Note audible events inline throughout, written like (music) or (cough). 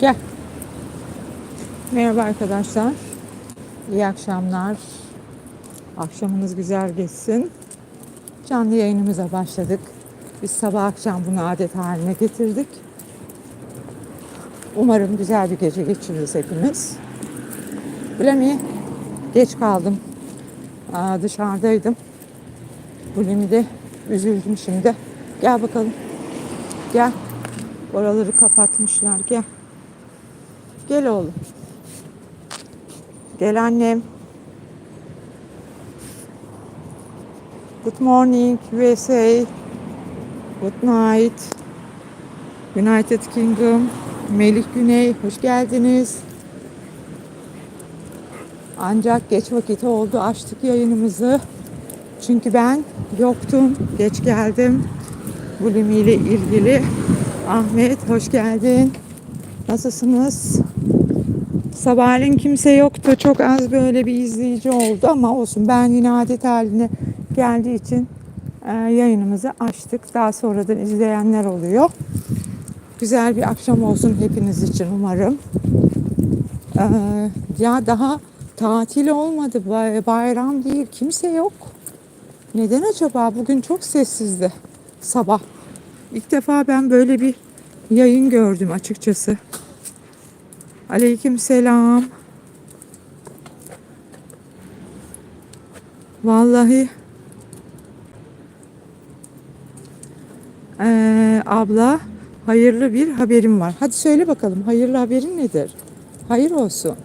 Gel. Merhaba arkadaşlar. İyi akşamlar. Akşamınız güzel geçsin. Canlı yayınımıza başladık. Biz sabah akşam bunu adet haline getirdik. Umarım güzel bir gece geçiririz hepimiz. Bilemi geç kaldım. Aa, dışarıdaydım. Bulemi de üzüldüm şimdi. Gel bakalım. Gel. Oraları kapatmışlar. Gel. Gel oğlum. Gel annem. Good morning USA. Good night. United Kingdom. Melih Güney hoş geldiniz. Ancak geç vakit oldu açtık yayınımızı. Çünkü ben yoktum. Geç geldim. Bulimi ile ilgili. Ahmet hoş geldin. Nasılsınız? Sabahleyin kimse yoktu. Çok az böyle bir izleyici oldu ama olsun. Ben yine adet haline geldiği için e, yayınımızı açtık. Daha sonradan izleyenler oluyor. Güzel bir akşam olsun hepiniz için umarım. Ee, ya daha tatil olmadı. bay- Bayram değil. Kimse yok. Neden acaba? Bugün çok sessizdi sabah. İlk defa ben böyle bir yayın gördüm açıkçası. Aleyküm selam. Vallahi Ee, abla hayırlı bir haberim var. Hadi söyle bakalım hayırlı haberin nedir? Hayır olsun.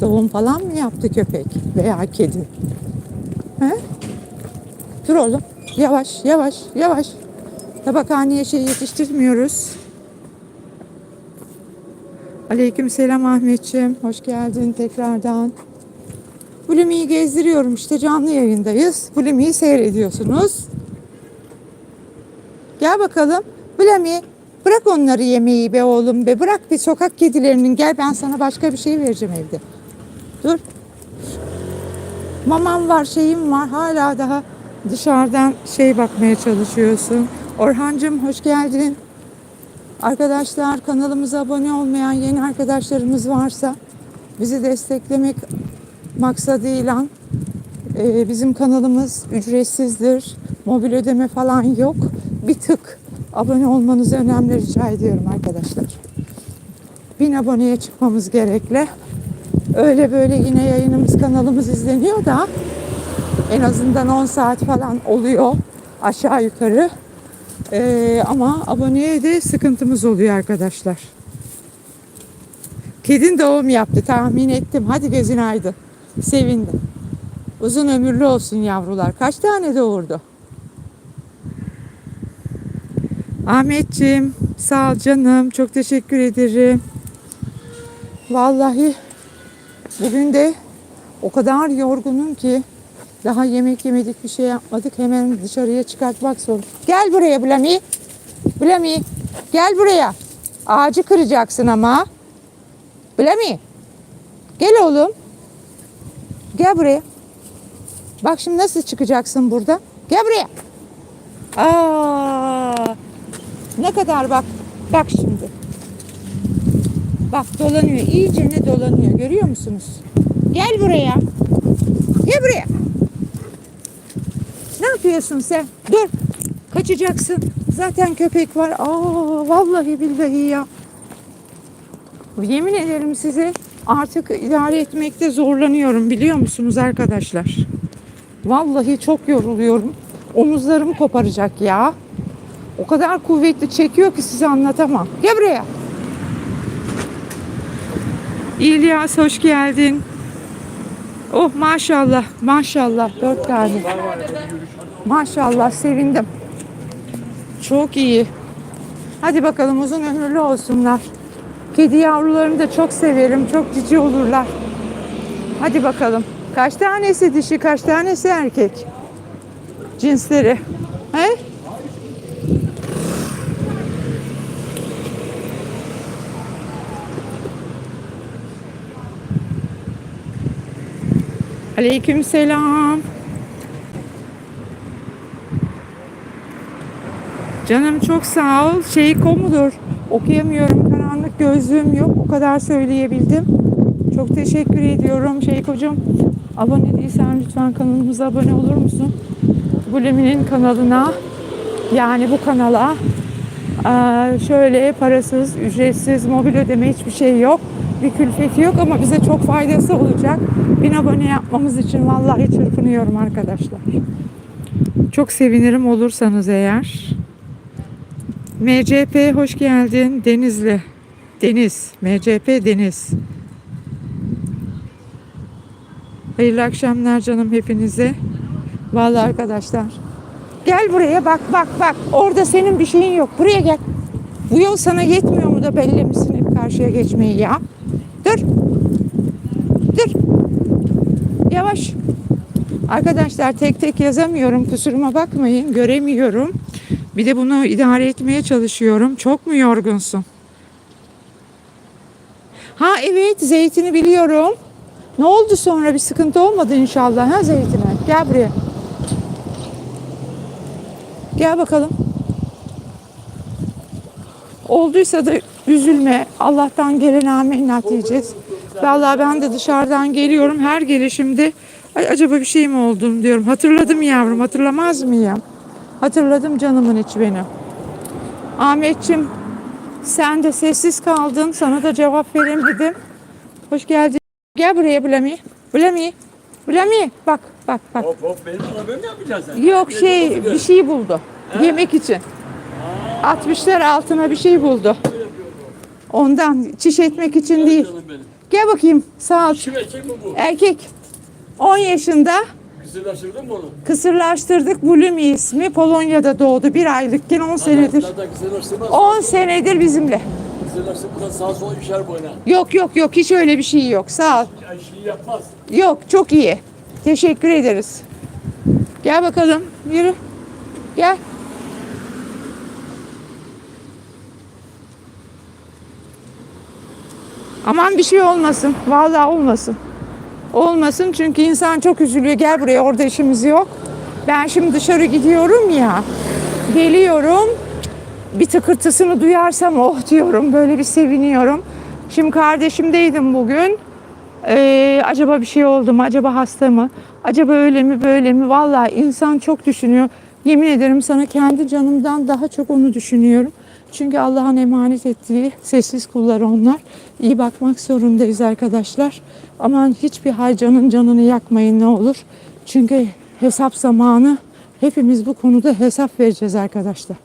Doğum falan mı yaptı köpek veya kedi? He? Dur oğlum. Yavaş, yavaş, yavaş. Tabakhaneye şey yetiştirmiyoruz. Aleyküm selam Ahmetciğim. Hoş geldin tekrardan. Bulimi'yi gezdiriyorum işte canlı yayındayız. Bulimi'yi seyrediyorsunuz. Gel bakalım. Bulimi bırak onları yemeği be oğlum be. Bırak bir sokak kedilerinin. Gel ben sana başka bir şey vereceğim evde. Dur. Mamam var şeyim var. Hala daha dışarıdan şey bakmaya çalışıyorsun. Orhancığım hoş geldin. Arkadaşlar kanalımıza abone olmayan yeni arkadaşlarımız varsa bizi desteklemek maksadıyla e, bizim kanalımız ücretsizdir. Mobil ödeme falan yok. Bir tık abone olmanızı önemli rica ediyorum arkadaşlar. Bin aboneye çıkmamız gerekli. Öyle böyle yine yayınımız kanalımız izleniyor da en azından 10 saat falan oluyor aşağı yukarı. Ee, ama aboneye de sıkıntımız oluyor arkadaşlar. Kedin doğum yaptı tahmin ettim. Hadi gözün aydın. Sevindim. Uzun ömürlü olsun yavrular. Kaç tane doğurdu? Ahmetciğim sağ ol canım. Çok teşekkür ederim. Vallahi bugün de o kadar yorgunum ki daha yemek yemedik bir şey yapmadık. Hemen dışarıya çıkartmak zor. Gel buraya Blami. Blami gel buraya. Ağacı kıracaksın ama. Blami. Gel oğlum. Gel buraya. Bak şimdi nasıl çıkacaksın burada. Gel buraya. Aa, ne kadar bak. Bak şimdi. Bak dolanıyor. İyice ne dolanıyor. Görüyor musunuz? Gel buraya. Gel buraya. Ne yapıyorsun sen? Dur. Kaçacaksın. Zaten köpek var. Aa, vallahi billahi ya. Yemin ederim size artık idare etmekte zorlanıyorum biliyor musunuz arkadaşlar? Vallahi çok yoruluyorum. Omuzlarımı koparacak ya. O kadar kuvvetli çekiyor ki size anlatamam. Gel buraya. İlyas hoş geldin. Oh maşallah maşallah dört tane. Maşallah sevindim. Çok iyi. Hadi bakalım uzun ömürlü olsunlar. Kedi yavrularını da çok severim. Çok cici olurlar. Hadi bakalım. Kaç tanesi dişi, kaç tanesi erkek? Cinsleri. He? Aleyküm selam. Canım çok sağ ol. Şey komudur. Okuyamıyorum. Karanlık gözlüğüm yok. O kadar söyleyebildim. Çok teşekkür ediyorum Şeykocuğum. Abone değilsen lütfen kanalımıza abone olur musun? Buliminin kanalına yani bu kanala şöyle parasız, ücretsiz, mobil ödeme hiçbir şey yok. Bir külfeti yok ama bize çok faydası olacak. Bin abone yapmamız için vallahi çırpınıyorum arkadaşlar. Çok sevinirim olursanız eğer. MCP hoş geldin Denizli. Deniz. MCP Deniz. Hayırlı akşamlar canım hepinize. Vallahi arkadaşlar. Gel buraya bak bak bak. Orada senin bir şeyin yok. Buraya gel. Bu yol sana yetmiyor mu da belli misin hep karşıya geçmeyi ya? Dur. Yavaş. Arkadaşlar tek tek yazamıyorum. Kusuruma bakmayın. Göremiyorum. Bir de bunu idare etmeye çalışıyorum. Çok mu yorgunsun? Ha evet zeytini biliyorum. Ne oldu sonra bir sıkıntı olmadı inşallah ha zeytine. Gel buraya. Gel bakalım. Olduysa da üzülme. Allah'tan gelen amenna diyeceğiz. Vallahi ben de dışarıdan geliyorum. Her gelişimde Ay, acaba bir şey mi oldum diyorum. Hatırladım yavrum. Hatırlamaz mıyım? Hatırladım canımın içi benim. Ahmetçim sen de sessiz kaldın. Sana da cevap veremedim. Hoş geldin. Gel buraya Blami. Blami. Blami. Bak bak bak. Hop hop benim arabamı mı yapacaksın sen? Yok şey bir şey buldu. Yemek için. 60'lar altına bir şey buldu. Ondan çiş etmek için değil. Gel bakayım sağ ol. Kim erkek mi bu? Erkek. 10 yaşında Kısırlaştırdın mı onu? kısırlaştırdık. Bulimi ismi. Polonya'da doğdu. Bir aylıkken 10 senedir. Zaten kısırlaştırmaz. 10 senedir bizimle. Kısırlaştırmadan sağa sola düşer boyuna. Yok yok yok hiç öyle bir şey yok. Sağ ol. Yani şey yapmaz. Yok çok iyi. Teşekkür ederiz. Gel bakalım. Yürü. Gel. Aman bir şey olmasın. Vallahi olmasın. Olmasın çünkü insan çok üzülüyor. Gel buraya orada işimiz yok. Ben şimdi dışarı gidiyorum ya. Geliyorum. Bir tıkırtısını duyarsam oh diyorum. Böyle bir seviniyorum. Şimdi kardeşimdeydim bugün. Ee, acaba bir şey oldu mu? Acaba hasta mı? Acaba öyle mi böyle mi? Vallahi insan çok düşünüyor. Yemin ederim sana kendi canımdan daha çok onu düşünüyorum. Çünkü Allah'ın emanet ettiği sessiz kulları onlar. İyi bakmak zorundayız arkadaşlar. Aman hiçbir haycanın canını yakmayın ne olur. Çünkü hesap zamanı hepimiz bu konuda hesap vereceğiz arkadaşlar.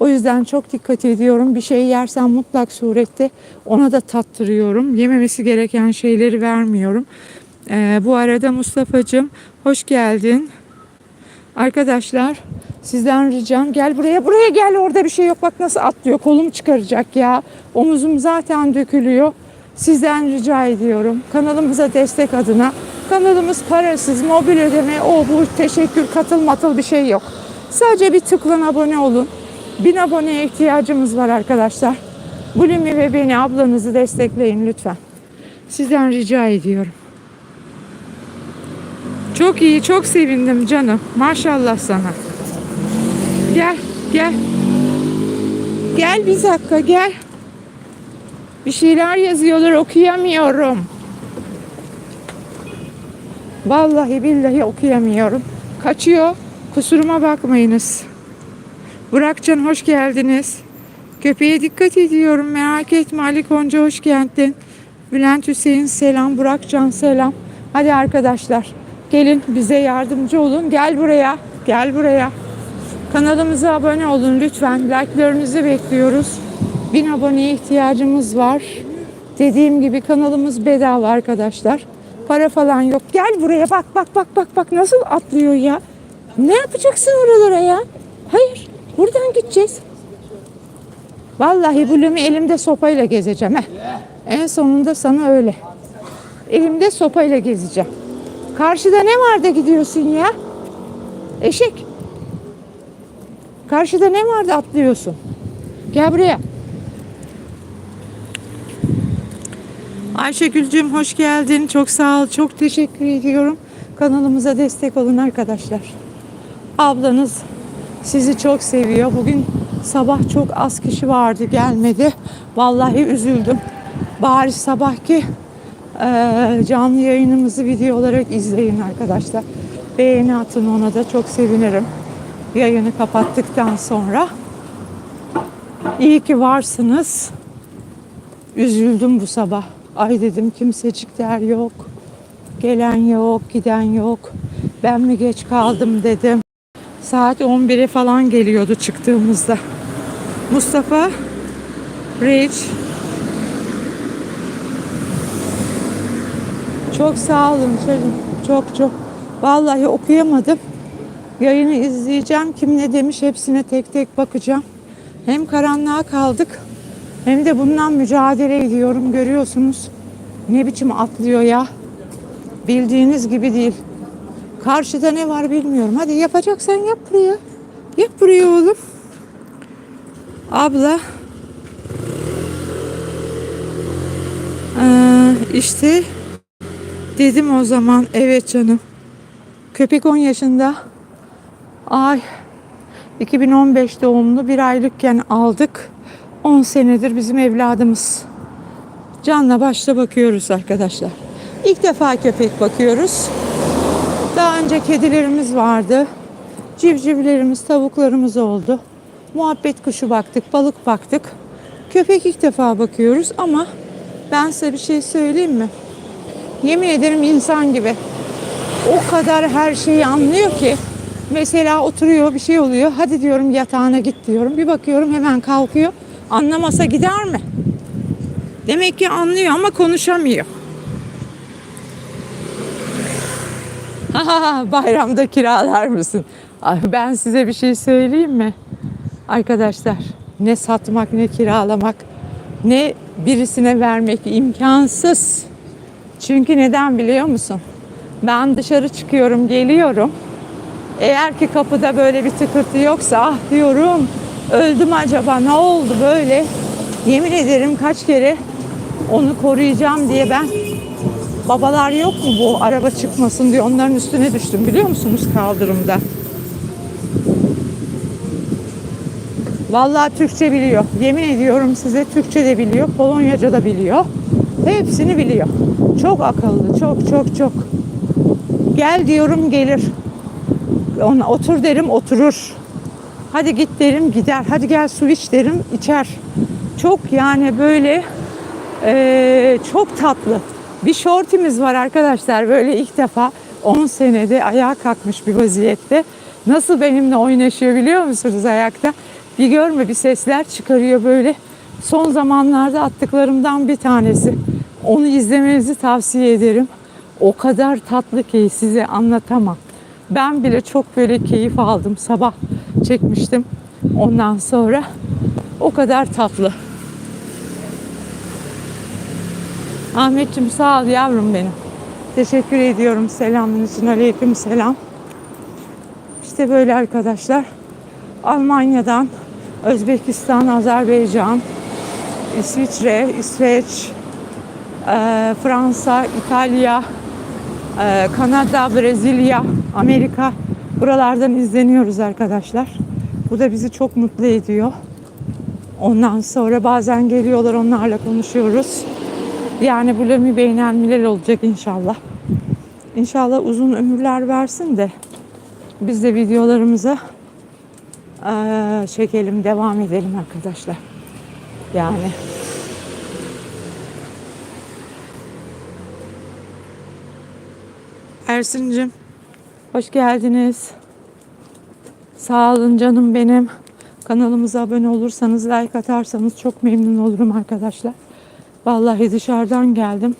O yüzden çok dikkat ediyorum. Bir şey yersem mutlak surette ona da tattırıyorum. Yememesi gereken şeyleri vermiyorum. Ee, bu arada Mustafa'cığım hoş geldin. Arkadaşlar sizden ricam gel buraya buraya gel orada bir şey yok. Bak nasıl atlıyor kolum çıkaracak ya. Omuzum zaten dökülüyor. Sizden rica ediyorum. Kanalımıza destek adına. Kanalımız parasız mobil ödeme o bu teşekkür katıl matıl bir şey yok. Sadece bir tıklan abone olun. Bin aboneye ihtiyacımız var arkadaşlar. Bulimi ve beni ablanızı destekleyin lütfen. Sizden rica ediyorum. Çok iyi, çok sevindim canım. Maşallah sana. Gel, gel. Gel bir dakika, gel. Bir şeyler yazıyorlar, okuyamıyorum. Vallahi billahi okuyamıyorum. Kaçıyor. Kusuruma bakmayınız. Burakcan hoş geldiniz. Köpeğe dikkat ediyorum. Merak etme Ali Konca hoş geldin. Bülent Hüseyin selam. Burakcan selam. Hadi arkadaşlar gelin bize yardımcı olun. Gel buraya. Gel buraya. Kanalımıza abone olun lütfen. Like'larınızı bekliyoruz. Bin aboneye ihtiyacımız var. Dediğim gibi kanalımız bedava arkadaşlar. Para falan yok. Gel buraya bak bak bak bak bak nasıl atlıyor ya. Ne yapacaksın oralara ya? Hayır. Buradan gideceğiz. Vallahi Blue'mi elimde sopayla gezeceğim. Heh. En sonunda sana öyle. Elimde sopayla gezeceğim. Karşıda ne var da gidiyorsun ya? Eşek. Karşıda ne var da atlıyorsun? Gel buraya. Ayşegül'cüğüm hoş geldin. Çok sağ ol. Çok teşekkür ediyorum. Kanalımıza destek olun arkadaşlar. Ablanız sizi çok seviyor. Bugün Sabah çok az kişi vardı gelmedi. Vallahi üzüldüm. Bari sabahki eee, canlı yayınımızı video olarak izleyin arkadaşlar. Beğeni atın ona da çok sevinirim. Yayını kapattıktan sonra. İyi ki varsınız. Üzüldüm bu sabah. Ay dedim kimsecikler yok. Gelen yok, giden yok. Ben mi geç kaldım dedim. Saat 11'e falan geliyordu çıktığımızda. Mustafa Rich Çok sağ olun çocuğum. Çok çok. Vallahi okuyamadım. Yayını izleyeceğim. Kim ne demiş hepsine tek tek bakacağım. Hem karanlığa kaldık hem de bundan mücadele ediyorum. Görüyorsunuz. Ne biçim atlıyor ya. Bildiğiniz gibi değil. Karşıda ne var bilmiyorum. Hadi yapacaksan yap buraya. Yap buraya oğlum. Abla. Ee, işte dedim o zaman evet canım. Köpek 10 yaşında. Ay 2015 doğumlu bir aylıkken aldık. 10 senedir bizim evladımız. Canla başla bakıyoruz arkadaşlar. İlk defa köpek bakıyoruz. Daha önce kedilerimiz vardı. Civcivlerimiz, tavuklarımız oldu. Muhabbet kuşu baktık, balık baktık. Köpek ilk defa bakıyoruz ama ben size bir şey söyleyeyim mi? Yemin ederim insan gibi. O kadar her şeyi anlıyor ki. Mesela oturuyor bir şey oluyor. Hadi diyorum yatağına git diyorum. Bir bakıyorum hemen kalkıyor. Anlamasa gider mi? Demek ki anlıyor ama konuşamıyor. (laughs) Bayramda kiralar mısın? Ay, Ben size bir şey söyleyeyim mi? Arkadaşlar ne satmak ne kiralamak ne birisine vermek imkansız. Çünkü neden biliyor musun? Ben dışarı çıkıyorum, geliyorum. Eğer ki kapıda böyle bir tıkırtı yoksa ah diyorum öldüm acaba ne oldu böyle? Yemin ederim kaç kere onu koruyacağım diye ben babalar yok mu bu araba çıkmasın diye onların üstüne düştüm biliyor musunuz kaldırımda. Vallahi Türkçe biliyor. Yemin ediyorum size Türkçe de biliyor, Polonyaca da biliyor. Hepsini biliyor. Çok akıllı, çok çok çok. Gel diyorum gelir. Ona otur derim oturur. Hadi git derim gider. Hadi gel su iç derim içer. Çok yani böyle eee, çok tatlı. Bir şortimiz var arkadaşlar böyle ilk defa 10 senede ayağa kalkmış bir vaziyette. Nasıl benimle oynaşıyor biliyor musunuz ayakta? Bir görme bir sesler çıkarıyor böyle. Son zamanlarda attıklarımdan bir tanesi. Onu izlemenizi tavsiye ederim. O kadar tatlı ki size anlatamam. Ben bile çok böyle keyif aldım. Sabah çekmiştim. Ondan sonra o kadar tatlı. Ahmetciğim sağ ol yavrum benim. Teşekkür ediyorum selamın için. Aleyküm selam. İşte böyle arkadaşlar. Almanya'dan, Özbekistan, Azerbaycan, İsviçre, İsveç, Fransa, İtalya, eee, Kanada, Brezilya, Amerika buralardan izleniyoruz arkadaşlar. Bu da bizi çok mutlu ediyor. Ondan sonra bazen geliyorlar onlarla konuşuyoruz. Yani bu Lemi beğenilmeler olacak inşallah. İnşallah uzun ömürler versin de biz de videolarımıza eee, çekelim, devam edelim arkadaşlar. Yani Ersin'cim hoş geldiniz. Sağ olun canım benim. Kanalımıza abone olursanız, like atarsanız çok memnun olurum arkadaşlar. Vallahi dışarıdan geldim.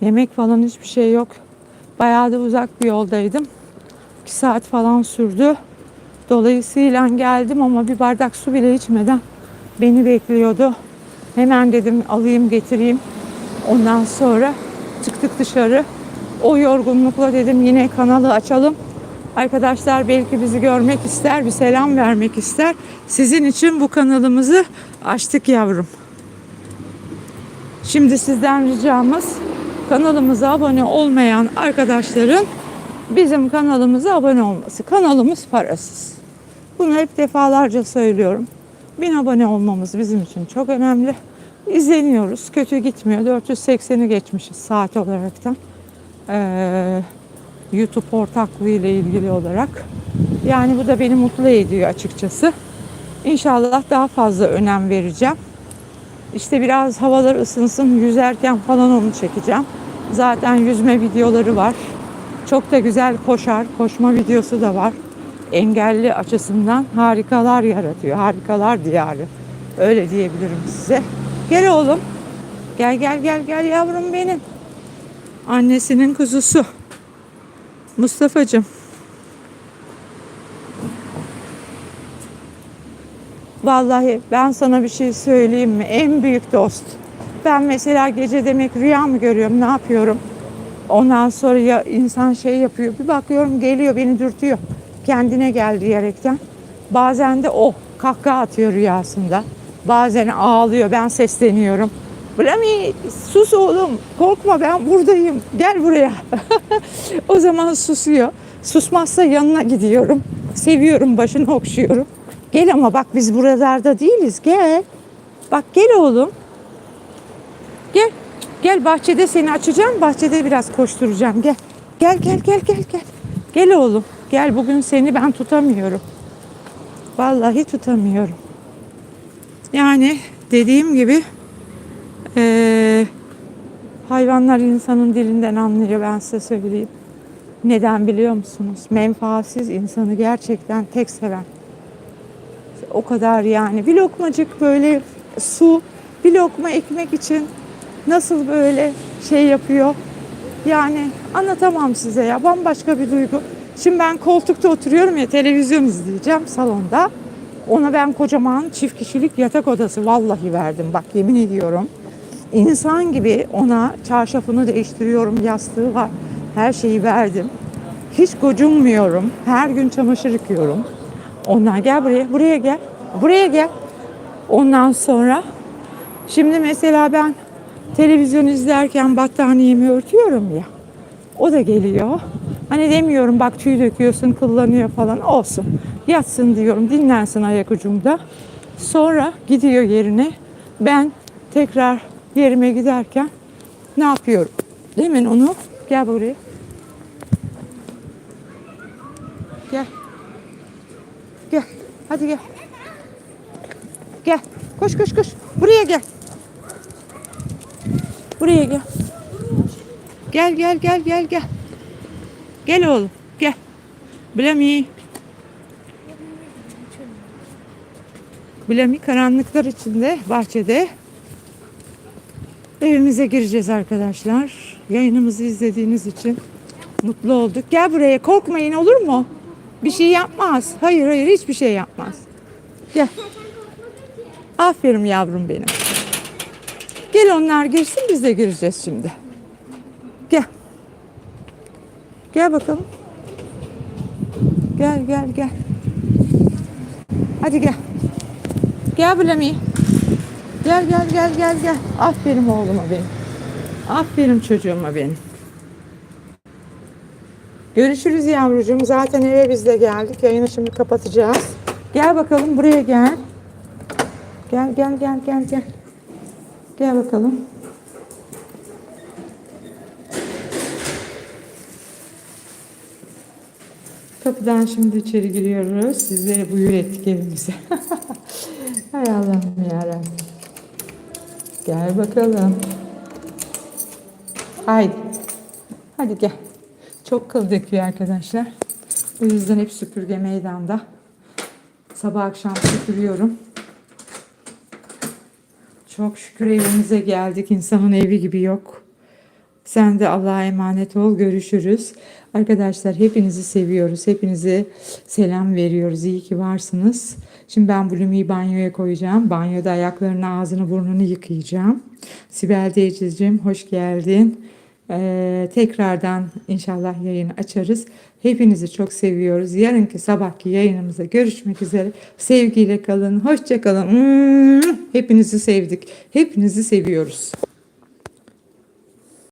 Yemek falan hiçbir şey yok. Bayağı da uzak bir yoldaydım. 2 saat falan sürdü. Dolayısıyla geldim ama bir bardak su bile içmeden beni bekliyordu. Hemen dedim alayım getireyim. Ondan sonra çıktık dışarı. O yorgunlukla dedim yine kanalı açalım. Arkadaşlar belki bizi görmek ister, bir selam vermek ister. Sizin için bu kanalımızı açtık yavrum. Şimdi sizden ricamız kanalımıza abone olmayan arkadaşların bizim kanalımıza abone olması. Kanalımız parasız. Bunu hep defalarca söylüyorum. Bin abone olmamız bizim için çok önemli. İzleniyoruz. Kötü gitmiyor. 480'i geçmişiz saat olaraktan. Ee, YouTube ortaklığı ile ilgili olarak. Yani bu da beni mutlu ediyor açıkçası. İnşallah daha fazla önem vereceğim. İşte biraz havalar ısınsın, yüzerken falan onu çekeceğim. Zaten yüzme videoları var. Çok da güzel koşar, koşma videosu da var. Engelli açısından harikalar yaratıyor. Harikalar diyarı. Öyle diyebilirim size. Gel oğlum. Gel gel gel gel yavrum benim. Annesinin kuzusu. Mustafa'cığım. Vallahi ben sana bir şey söyleyeyim mi? En büyük dost. Ben mesela gece demek rüya mı görüyorum? Ne yapıyorum? Ondan sonra ya insan şey yapıyor. Bir bakıyorum geliyor beni dürtüyor. Kendine gel diyerekten. Bazen de o kahkaha atıyor rüyasında. Bazen ağlıyor. Ben sesleniyorum. Brami sus oğlum. Korkma ben buradayım. Gel buraya. (laughs) o zaman susuyor. Susmazsa yanına gidiyorum. Seviyorum başını okşuyorum. Gel ama bak biz buralarda değiliz. Gel. Bak gel oğlum. Gel. Gel bahçede seni açacağım. Bahçede biraz koşturacağım. Gel. Gel gel gel gel gel. Gel oğlum. Gel bugün seni ben tutamıyorum. Vallahi tutamıyorum. Yani dediğim gibi eee, hayvanlar insanın dilinden anlıyor ben size söyleyeyim. Neden biliyor musunuz? Menfaatsiz insanı gerçekten tek seven. O kadar yani. Bir lokmacık böyle su, bir lokma ekmek için nasıl böyle şey yapıyor? Yani anlatamam size ya. Bambaşka bir duygu. Şimdi ben koltukta oturuyorum ya televizyon izleyeceğim salonda. Ona ben kocaman çift kişilik yatak odası vallahi verdim. Bak yemin ediyorum. İnsan gibi ona çarşafını değiştiriyorum. Yastığı var. Her şeyi verdim. Hiç gocunmuyorum. Her gün çamaşır yıkıyorum. Onlar gel buraya, buraya gel. Buraya gel. Ondan sonra şimdi mesela ben televizyon izlerken battaniyemi örtüyorum ya. O da geliyor. Hani demiyorum bak tüy döküyorsun, kullanıyor falan olsun. Yatsın diyorum, dinlensin ayak ucumda. Sonra gidiyor yerine. Ben tekrar yerime giderken ne yapıyorum? Demin onu gel buraya. Gel. Gel. Hadi gel. Gel. Koş koş koş. Buraya gel. Buraya gel. Gel gel gel gel gel. Gel oğlum. Gel. Blami. Blami karanlıklar içinde bahçede evimize gireceğiz arkadaşlar. Yayınımızı izlediğiniz için mutlu olduk. Gel buraya korkmayın olur mu? Bir şey yapmaz. Hayır hayır hiçbir şey yapmaz. Gel. Aferin yavrum benim. Gel onlar girsin biz de gireceğiz şimdi. Gel. Gel bakalım. Gel gel gel. Hadi gel. Gel Blami. Gel gel gel gel gel. Aferin oğluma benim. Aferin çocuğuma benim. Görüşürüz yavrucuğum. Zaten eve biz de geldik. Yayını şimdi kapatacağız. Gel bakalım buraya gel. Gel gel gel gel gel. Gel bakalım. Kapıdan şimdi içeri giriyoruz. Sizlere buyur ettik evimize. (laughs) Hay Allah'ım yarabbim. Gel bakalım. Haydi. Hadi gel. Çok kıl döküyor arkadaşlar. O yüzden hep süpürge meydanda. Sabah akşam süpürüyorum. Çok şükür evimize geldik. İnsanın evi gibi yok. Sen de Allah'a emanet ol. Görüşürüz. Arkadaşlar hepinizi seviyoruz. Hepinize selam veriyoruz. İyi ki varsınız. Şimdi ben Blumi'yi banyoya koyacağım. Banyoda ayaklarını, ağzını, burnunu yıkayacağım. Sibel Diyecizciğim hoş geldin. Ee, tekrardan inşallah yayını açarız. Hepinizi çok seviyoruz. Yarınki sabahki yayınımızda görüşmek üzere. Sevgiyle kalın. Hoşça kalın. Hepinizi sevdik. Hepinizi seviyoruz.